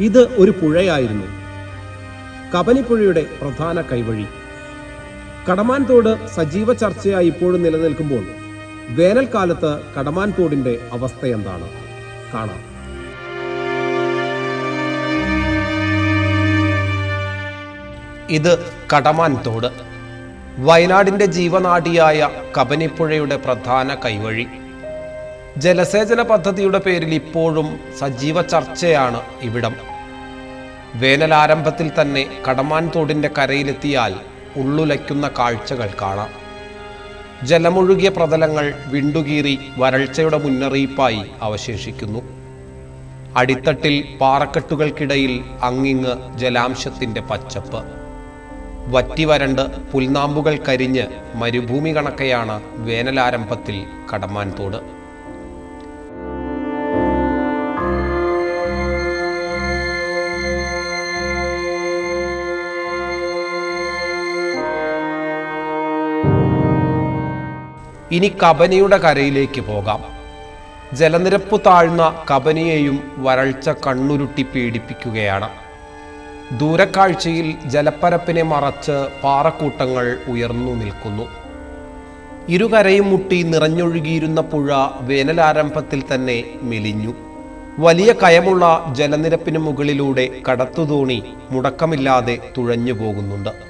ഇത് ഒരു പുഴയായിരുന്നു. കബനിപ്പുഴയുടെ പ്രധാന കൈവഴി. കടമാൻ തോട് സജീവ ചർച്ചയായി ഇപ്പോഴും നിലനിൽക്കുമ്പോൾ വേനൽക്കാലത്ത് കടമാൻ തോടിന്റെ അവസ്ഥ എന്താണ്? കാണാം. ഇത് കടമാൻ തോട് വയനാടിന്റെ ജീവനാടിയായ കബനിപ്പുഴയുടെ പ്രധാന കൈവഴി. ജലസേചന പദ്ധതിയുടെ പേരിൽ ഇപ്പോഴും സജീവ ചർച്ചയാണ് ഇവിടം. വേനൽ ആരംഭത്തിൽ തന്നെ കടമാൻ തോടിന്റെ കരയിലെത്തിയാൽ ഉള്ളുലയ്ക്കുന്ന കാഴ്ചകൾ കാണാം. ജലമൊഴുകിയ പ്രതലങ്ങൾ വിണ്ടുകീറി വരൾച്ചയുടെ മുന്നറിയിപ്പായി അവശേഷിക്കുന്നു. അടിത്തട്ടിൽ പാറക്കെട്ടുകൾക്കിടയിൽ അങ്ങിങ്ങ് ജലാംശത്തിന്റെ പച്ചപ്പ്. വറ്റിവരണ്ട് പുൽനാമ്പുകൾ കരിഞ്ഞ് മരുഭൂമി കണക്കെയാണ് വേനലാരംഭത്തിൽ കടമാൻ തോട്. ഇനി കബനിയുടെ കരയിലേക്ക് പോകാം. ജലനിരപ്പ് താഴ്ന്ന കബനിയെയും വരൾച്ച കണ്ണുരുട്ടി പീഡിപ്പിക്കുകയാണ് ദൂരക്കാഴ്ചയിൽ ജലപ്പരപ്പിനെ മറച്ച് പാറക്കൂട്ടങ്ങൾ ഉയർന്നു നിൽക്കുന്നു. ഇരുകരയും മുട്ടി നിറഞ്ഞൊഴുകിയിരുന്ന പുഴ വേനലാരംഭത്തിൽ തന്നെ മെലിഞ്ഞു. വലിയ കയമുള്ള ജലനിരപ്പിന് മുകളിലൂടെ കടത്തുതോണി മുടക്കമില്ലാതെ തുഴഞ്ഞു പോകുന്നുണ്ട്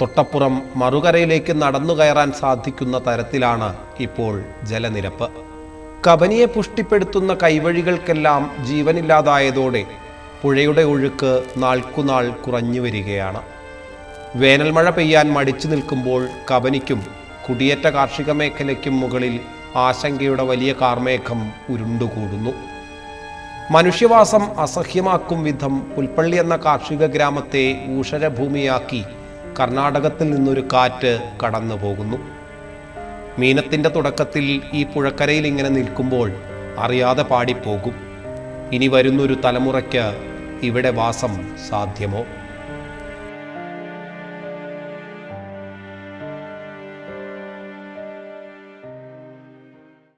തൊട്ടപ്പുറം മറുകരയിലേക്ക് നടന്നു കയറാൻ സാധിക്കുന്ന തരത്തിലാണ് ഇപ്പോൾ ജലനിരപ്പ്. കബനിയെ പുഷ്ടിപ്പെടുത്തുന്ന കൈവഴികൾക്കെല്ലാം ജീവനില്ലാതായതോടെ പുഴയുടെ ഒഴുക്ക് നാൾക്കുനാൾ കുറഞ്ഞു വരികയാണ്. വേനൽമഴ പെയ്യാൻ മടിച്ചു നിൽക്കുമ്പോൾ കബനിക്കും കുടിയേറ്റ കാർഷിക മേഖലയ്ക്കും മുകളിൽ ആശങ്കയുടെ വലിയ കാർമേഘം ഉരുണ്ടുകൂടുന്നു. മനുഷ്യവാസം അസഹ്യമാക്കും വിധം പുൽപ്പള്ളി എന്ന കാർഷിക ഗ്രാമത്തെ ഊഷരഭൂമിയാക്കി കർണാടകത്തിൽ നിന്നൊരു കാറ്റ് കടന്നു പോകുന്നു. മീനത്തിന്റെ തുടക്കത്തിൽ ഈ പുഴക്കരയിൽ ഇങ്ങനെ നിൽക്കുമ്പോൾ അറിയാതെ പാടിപ്പോകും. ഇനി വരുന്നൊരു തലമുറയ്ക്ക് ഇവിടെ വാസം സാധ്യമോ?